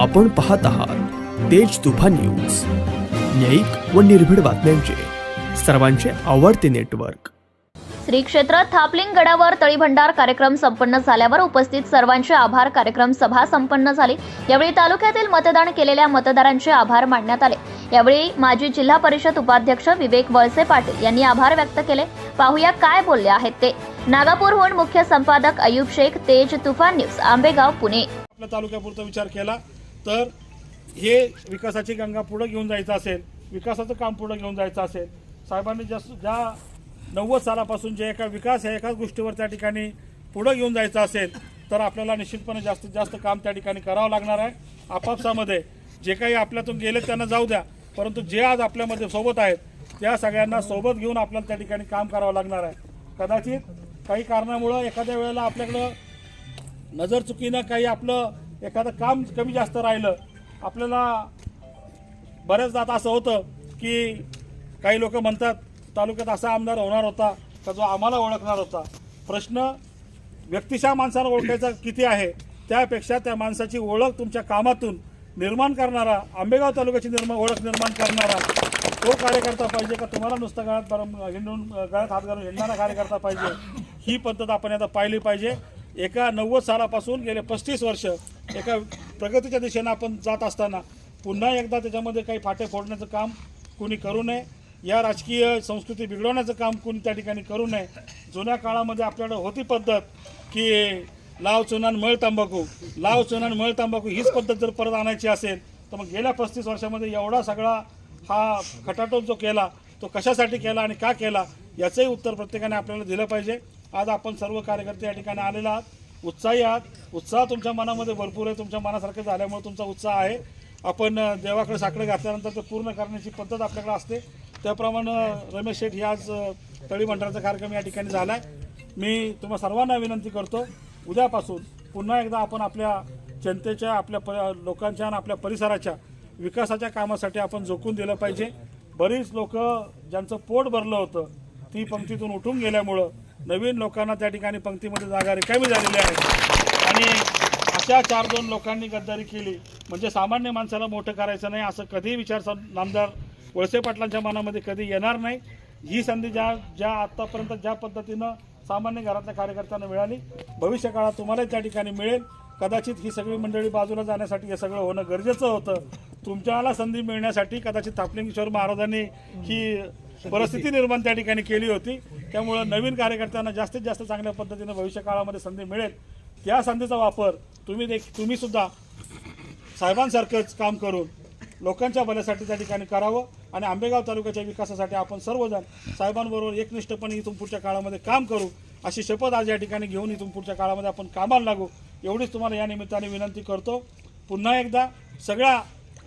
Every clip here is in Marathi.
आपण पाहत आहात तेज तुफान न्यूज. न्यायिक व निर्भीड बातम्यांचे. सर्वांचे आवडते नेटवर्क. श्री क्षेत्र थापलिंग गडावर तळीभंडार कार्यक्रम संपन्न झाल्यावर उपस्थित सर्वांचे आभार. कार्यक्रम सभा संपन्न झाली. यावेळी तालुक्यातील मतदान केलेल्या मतदारांचे आभार मानण्यात आले. यावेळी माजी जिल्हा परिषद उपाध्यक्ष विवेक वळसे पाटील यांनी आभार व्यक्त केले. पाहूया काय बोलले आहेत ते. नागापूरहून मुख्य संपादक अयुब शेख तेज तुफान न्यूज आंबेगाव पुणे. आपल्या तालुक्यापुरता विचार केला. तर हे विकासाची गंगा पुढं घेऊन जायचं असेल विकासाचं काम पुढं घेऊन जायचं असेल साहेबांनी ज्या ज्या नव्वद सालापासून जे एका विकास आहे एकाच गोष्टीवर त्या ठिकाणी पुढं घेऊन जायचं असेल तर आपल्याला निश्चितपणे जास्तीत जास्त काम त्या ठिकाणी करावं लागणार आहे. आपापसामध्ये जे काही आपल्यातून गेले त्यांना जाऊ द्या परंतु जे आज आपल्यामध्ये सोबत आहेत त्या सगळ्यांना सोबत घेऊन आपल्याला त्या ठिकाणी काम करावं लागणार आहे. कदाचित काही कारणामुळं एखाद्या वेळेला आपल्याकडं नजर चुकीनं काही आपलं एखादं काम कमी जास्त राहिलं आपल्याला बऱ्याचदा आता असं होतं की काही लोक म्हणतात तालुक्यात असा आमदार होणार होता का जो आम्हाला ओळखणार होता. प्रश्न व्यक्तिशः माणसाला ओळखायचा किती आहे त्यापेक्षा त्या माणसाची ओळख तुमच्या कामातून निर्माण करणारा आंबेगाव तालुक्याची निर्माण ओळख निर्माण करणारा तो कार्यकर्ता पाहिजे का? तुम्हाला नुसतं गळ्यात बरं हिंडून गळ्यात हात घालून हिंडणारा कार्यकर्ता पाहिजे. ही पद्धत आपण आता पाहिली पाहिजे. एका नव्वद सालापासून गेले पस्तीस वर्ष एका प्रगतीच्या दिशेनं आपण जात असताना पुन्हा एकदा त्याच्यामध्ये काही फाटे फोडण्याचं काम कुणी करू नये. या राजकीय संस्कृती बिघडवण्याचं काम कुणी त्या ठिकाणी करू नये. जुन्या काळामध्ये आपल्याकडे होती पद्धत की लाव चुनान मळ तंबाखू लाव चुनान मळ तंबाखू हीच पद्धत जर परत आणायची असेल तर मग गेल्या पस्तीस वर्षामध्ये एवढा सगळा हा खटाटोप जो केला तो कशासाठी केला आणि का केला याचंही उत्तर प्रत्येकाने आपल्याला दिलं पाहिजे. आज आपण सर्व कार्यकर्ते या ठिकाणी आलेला आहात. उत्साही आहात. उत्साह तुमच्या मनामध्ये भरपूर आहे. तुमच्या मनासारखं झाल्यामुळे तुमचा उत्साह आहे. आपण देवाकडे साकडं घातल्यानंतर ते पूर्ण करण्याची पद्धत आपल्याकडे असते. त्याप्रमाणे रमेश शेठ ही आज तळी मंडळाचा कार्यक्रम या ठिकाणी झाला आहे मी तुम्हा सर्वांना विनंती करतो उद्यापासून पुन्हा एकदा आपण आपल्या जनतेच्या आपल्या प लोकांच्या आणि आपल्या परिसराच्या विकासाच्या कामासाठी आपण झोकून दिलं पाहिजे. बरीच लोक ज्यांचं पोट भरलं होतं ती पंक्तीतून उठून गेल्यामुळं नवीन लोकांना त्या ठिकाणी पंक्तीमध्ये जागा रिकामी झालेली आहे. आणि अशा चार दोन लोकांनी गद्दारी केली. म्हणजे सामान्य माणसाला मोठं करायचं नाही असं कधीही विचार नामदार वळसे पाटलांच्या मनामध्ये कधी येणार नाही. ही संधी ज्या ज्या आत्तापर्यंत ज्या पद्धतीनं सामान्य घरातल्या कार्यकर्त्यांना मिळाली भविष्य काळात तुम्हालाही त्या ठिकाणी मिळेल. कदाचित ही सगळी मंडळी बाजूला जाण्यासाठी हे सगळं होणं गरजेचं होतं. तुमच्याला संधी मिळण्यासाठी कदाचित थापलिंगेश्वर महाराजांनी ही परिस्थिती निर्माण त्या ठिकाणी केली होती. त्यामुळं नवीन कार्यकर्त्यांना जास्तीत जास्त चांगल्या पद्धतीनं भविष्य काळामध्ये संधी मिळेल. त्या संधीचा वापर तुम्ही देख तुम्ही सुद्धा साहेबांसारखंच काम करून लोकांच्या भल्यासाठी त्या ठिकाणी करावं आणि आंबेगाव तालुक्याच्या विकासासाठी आपण सर्वजण साहेबांबरोबर एकनिष्ठपणे इथून पुढच्या काळामध्ये काम करू अशी शपथ आज या ठिकाणी घेऊन इथून पुढच्या काळामध्ये आपण कामाला लागू. एवढीच तुम्हाला या निमित्ताने विनंती करतो. पुन्हा एकदा सगळ्या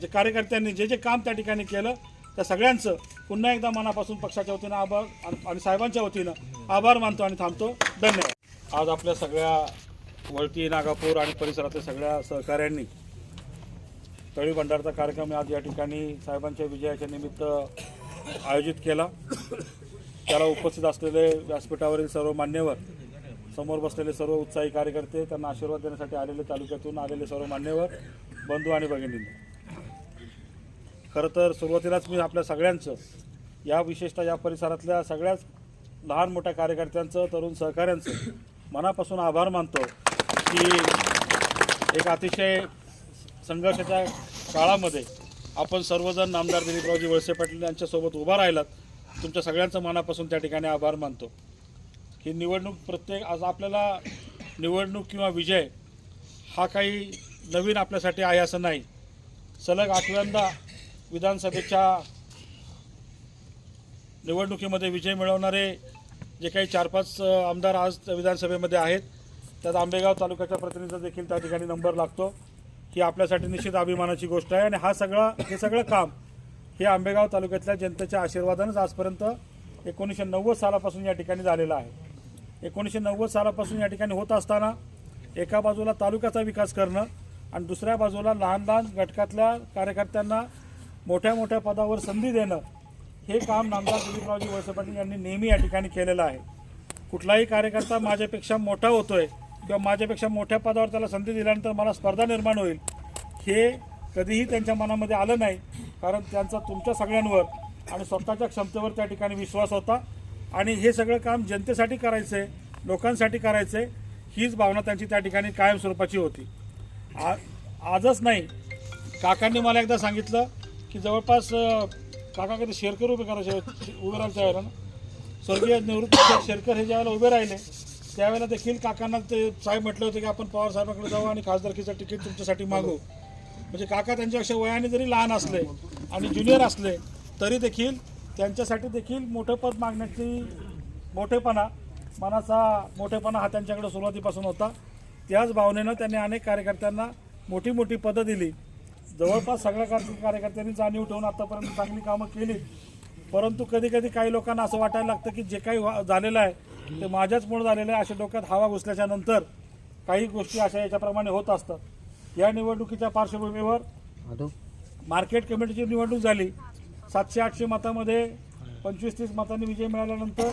जे कार्यकर्त्यांनी जे जे काम त्या ठिकाणी केलं त्या सगळ्यांचं पुन्हा एकदा मनापासून पक्षाच्या वतीनं आभार आणि- साहेबांच्या वतीनं आभार मानतो आणि थांबतो. धन्यवाद. आज आपल्या सगळ्या वळती नागापूर आणि परिसरातल्या सगळ्या सहकाऱ्यांनी तळी भंडारचा कार्यक्रम आज या ठिकाणी साहेबांच्या विजयाच्या निमित्त आयोजित केला. त्याला उपस्थित असलेले व्यासपीठावरील सर्व मान्यवर समोर बसलेले सर्व उत्साही कार्यकर्ते त्यांना आशीर्वाद देण्यासाठी आलेले तालुक्यातून आलेले सर्व मान्यवर बंधू आणि भगिनींनी. खरं तर सुरुवातीलाच मी आपल्या सगळ्यांचं या विशेषतः या परिसरातल्या सगळ्याच लहान मोठ्या कार्यकर्त्यांचं तरुण सहकाऱ्यांचं मनापासून आभार मानतो की एक अतिशय संघर्षाच्या काळामध्ये आपण सर्वजण नामदार दिलीपरावजी वळसे पाटील यांच्यासोबत उभा राहिलात. तुमच्या सगळ्यांचं मनापासून त्या ठिकाणी आभार मानतो. ही निवडणूक प्रत्येक आज आपल्याला निवडणूक किंवा विजय हा काही नवीन आपल्यासाठी आहे असं नाही. सलग आठव्यांदा विधानसभेच्या निवडणुकीमध्ये विजय मिळवणारे जे काही चार पाच आमदार आज विधानसभेमध्ये आहेत त्यात आंबेगाव तालुक्याच्या प्रतिनिधीचा देखील त्या ठिकाणी नंबर लागतो. ही आपल्यासाठी निश्चित अभिमानाची गोष्ट आहे आणि हा सगळा हे सगळं काम हे आंबेगाव तालुक्यातल्या जनतेच्या आशीर्वादानंच आजपर्यंत एकोणीसशे नव्वद सालापासून या ठिकाणी झालेला आहे. एकोणीसशे नव्वद सालापासून या ठिकाणी होत असताना एका बाजूला तालुक्याचा विकास करणं आणि दुसऱ्या बाजूला लहान लहान घटकातल्या कार्यकर्त्यांना मोठ्या मोठ्या पदावर संधी देणं हे काम नामदार दिलीपरावजी वळसे पाटील यांनी नेहमी या ठिकाणी केलेलं आहे. कुठलाही कार्यकर्ता माझ्यापेक्षा मोठा होतो आहे किंवा माझ्यापेक्षा मोठ्या पदावर त्याला संधी दिल्यानंतर मला स्पर्धा निर्माण होईल हे कधीही त्यांच्या मनामध्ये आलं नाही. कारण त्यांचा तुमच्या सगळ्यांवर आणि स्वतःच्या क्षमतेवर त्या ठिकाणी विश्वास होता. आणि हे सगळं काम जनतेसाठी करायचं आहे लोकांसाठी करायचं आहे हीच भावना त्यांची त्या ठिकाणी कायम स्वरूपाची होती. आ आजच नाही काकांनी मला एकदा सांगितलं की जवळपास काका कधी शेरकर उभे करायचे उभे राहायच्या वेळेला ना स्वर्गीय निवृत्त शेरकर हे ज्यावेळेला उभे राहिले त्यावेळेला देखील काकांना ते साहेब म्हटलं होतं की आपण पवार साहेबांकडे जाऊ आणि खासदारकीचं तिकीट तुमच्यासाठी मागू. म्हणजे काका त्यांच्यापेक्षा वयाने जरी लहान असले आणि ज्युनियर असले तरी देखील त्यांच्यासाठी देखील मोठं पद मागण्याची मोठेपणा मनाचा मोठेपणा हा त्यांच्याकडे सुरुवातीपासून होता. त्याच भावनेनं त्यांनी अनेक कार्यकर्त्यांना मोठी मोठी पदं दिली. जवळपास सगळ्या कार्य- कार्यकर्त्यांनी जाणीव ठेवून आतापर्यंत चांगली कामं केली. परंतु कधी कधी काही लोकांना असं वाटायला लागतं की जे काही झालेलं आहे ते माझ्याचमुळे झालेलं आहे अशा डोक्यात हवा घुसल्याच्या नंतर काही गोष्टी अशा याच्याप्रमाणे होत असतात. या निवडणुकीच्या पार्श्वभूमीवर मार्केट कमिटीची निवडणूक झाली. सातशे आठशे मतामध्ये पंचवीस तीस मतांनी विजय मिळाल्यानंतर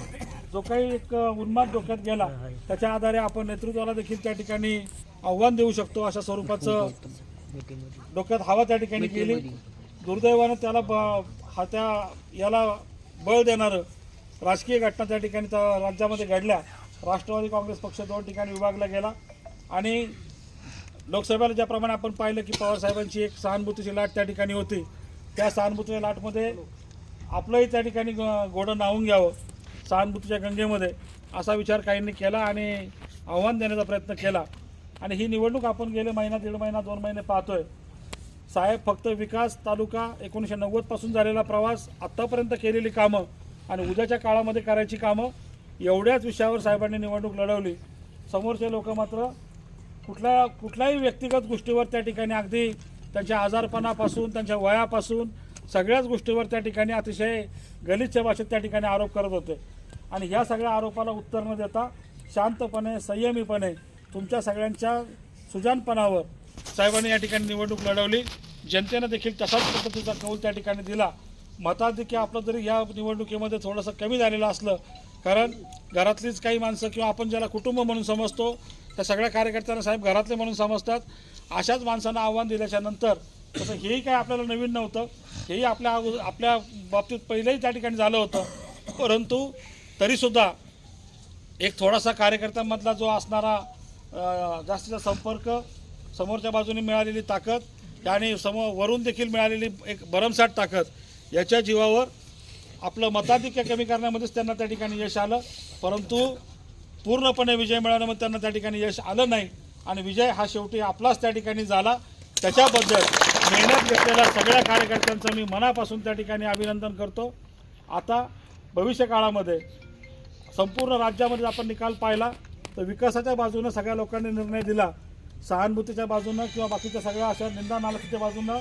जो काही एक उन्माद डोक्यात गेला त्याच्या आधारे आपण नेतृत्वाला देखील त्या ठिकाणी आव्हान देऊ शकतो अशा स्वरूपाचं डोक्यात हवा त्या ठिकाणी गेली. दुर्दैवानं त्याला ब- हा त्या याला बळ देणारं राजकीय घटना त्या ठिकाणी त्या राज्यामध्ये घडल्या. राष्ट्रवादी काँग्रेस पक्ष दोन ठिकाणी विभागला गेला. आणि लोकसभेला ज्याप्रमाणे आपण पाहिलं की पवारसाहेबांची एक सहानुभूतीची लाट त्या ठिकाणी होती. त्या सहानुभूतीच्या लाटमध्ये आपलंही त्या ठिकाणी घोडं नावून घ्यावं सहानुभूतीच्या गंगेमध्ये असा विचार काहींनी केला आणि आव्हान देण्याचा प्रयत्न केला. आणि ही निवडणूक आपण गेले महिना दीड महिना दोन महिने पाहतोय. साहेब फक्त विकास तालुका एकोणीसशे नव्वदपासून झालेला प्रवास आत्तापर्यंत केलेली कामं आणि उद्याच्या काळामध्ये करायची कामं एवढ्याच विषयावर साहेबांनी निवडणूक लढवली. समोरचे लोक मात्र कुठल्या कुठल्याही व्यक्तिगत गोष्टीवर त्या ठिकाणी अगदी त्यांच्या आजारपणापासून त्यांच्या वयापासून सगळ्याच गोष्टीवर त्या ठिकाणी अतिशय गलिच्छ भाषेत त्या ठिकाणी आरोप करत होते. आणि ह्या सगळ्या आरोपाला उत्तर न देता शांतपणे संयमीपणे तुमच्या सगळ्यांच्या सुजानपणावर साहेबांनी या ठिकाणी निवडणूक लढवली. जनतेनं देखील तसाच पद्धतीचा कौल त्या ठिकाणी दिला. मताधिक्य आपलं जरी या निवडणुकीमध्ये थोडंसं कमी झालेलं असलं. कारण घरातलीच काही माणसं किंवा आपण ज्याला कुटुंब म्हणून समजतो त्या सगळ्या कार्यकर्त्यांना साहेब घरातले म्हणून समजतात. अशाच माणसांना आव्हान दिल्याच्या नंतर तसं हेही काही आपल्याला नवीन नव्हतं. हेही आपल्या अगो- आपल्या बाबतीत पहिलंही त्या ठिकाणी झालं होतं. परंतु तरीसुद्धा एक थोडासा कार्यकर्त्यांमधला जो असणारा जास्तीचा संपर्क समोरच्या बाजूने मिळालेली ताकद आणि समोर वरून देखील मिळालेली एक भरमसाठ ताकद याच्या जीवावर आपलं मताधिक्य कमी करण्यामध्येच त्यांना त्या ठिकाणी यश आलं. परंतु पूर्णपणे विजय मिळवण्यामध्ये त्यांना त्या ठिकाणी यश आलं नाही आणि विजय हा शेवटी आपलाच त्या ठिकाणी झाला. त्याच्याबद्दल मेहनत घेतलेल्या सगळ्या कार्यकर्त्यांचं मी मनापासून त्या ठिकाणी अभिनंदन करतो. आता भविष्य काळामध्ये संपूर्ण राज्यामध्ये आपण निकाल पाहिला. तर विकासाच्या बाजूनं सगळ्या लोकांनी निर्णय दिला. सहानुभूतीच्या बाजूनं किंवा बाकीच्या सगळ्या अशा निंदा नालकीच्या बाजूनं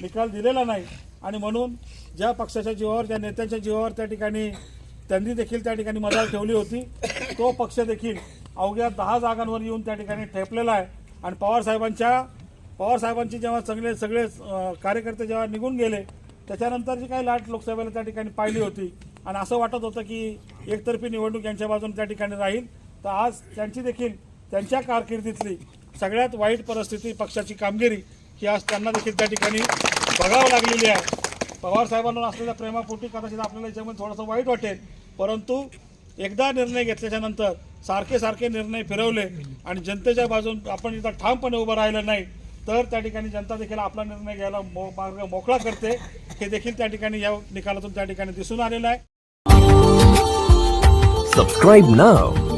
निकाल दिलेला नाही. आणि म्हणून ज्या पक्षाच्या जीवावर ज्या नेत्यांच्या जीवावर त्या ठिकाणी त्यांनी देखील त्या ठिकाणी मदार ठेवली होती तो पक्ष देखील अवघ्या दहा जागांवर येऊन त्या ठिकाणी ठेपलेला आहे. आणि पवारसाहेबांच्या पवारसाहेबांची जेव्हा सगळे सगळे कार्यकर्ते जेव्हा निघून गेले त्याच्यानंतर जी काही लाट लोकसभेला त्या ठिकाणी पाहिली होती. आणि असं वाटत होतं की एकतर्फी निवडणूक यांच्या बाजूने त्या ठिकाणी राहील. तर आज त्यांची देखील त्यांच्या कारकिर्दीतली सगळ्यात वाईट परिस्थिती पक्षाची कामगिरी ही आज त्यांना देखील त्या ठिकाणी बघावं लागलेली आहे. पवारसाहेबांवर असलेल्या प्रेमापोटी कदाचित आपल्याला याच्यामध्ये थोडंसं वाईट वाटेल. परंतु एकदा निर्णय घेतल्याच्या नंतर सारखे सारखे निर्णय फिरवले आणि जनतेच्या बाजून आपण इथं ठामपणे उभं राहिलं नाही तर त्या ठिकाणी जनता देखील आपला निर्णय घ्यायला मो मार्ग मोकळा करते. हे देखील त्या ठिकाणी या निकालातून त्या ठिकाणी दिसून आलेलं आहे. Subscribe now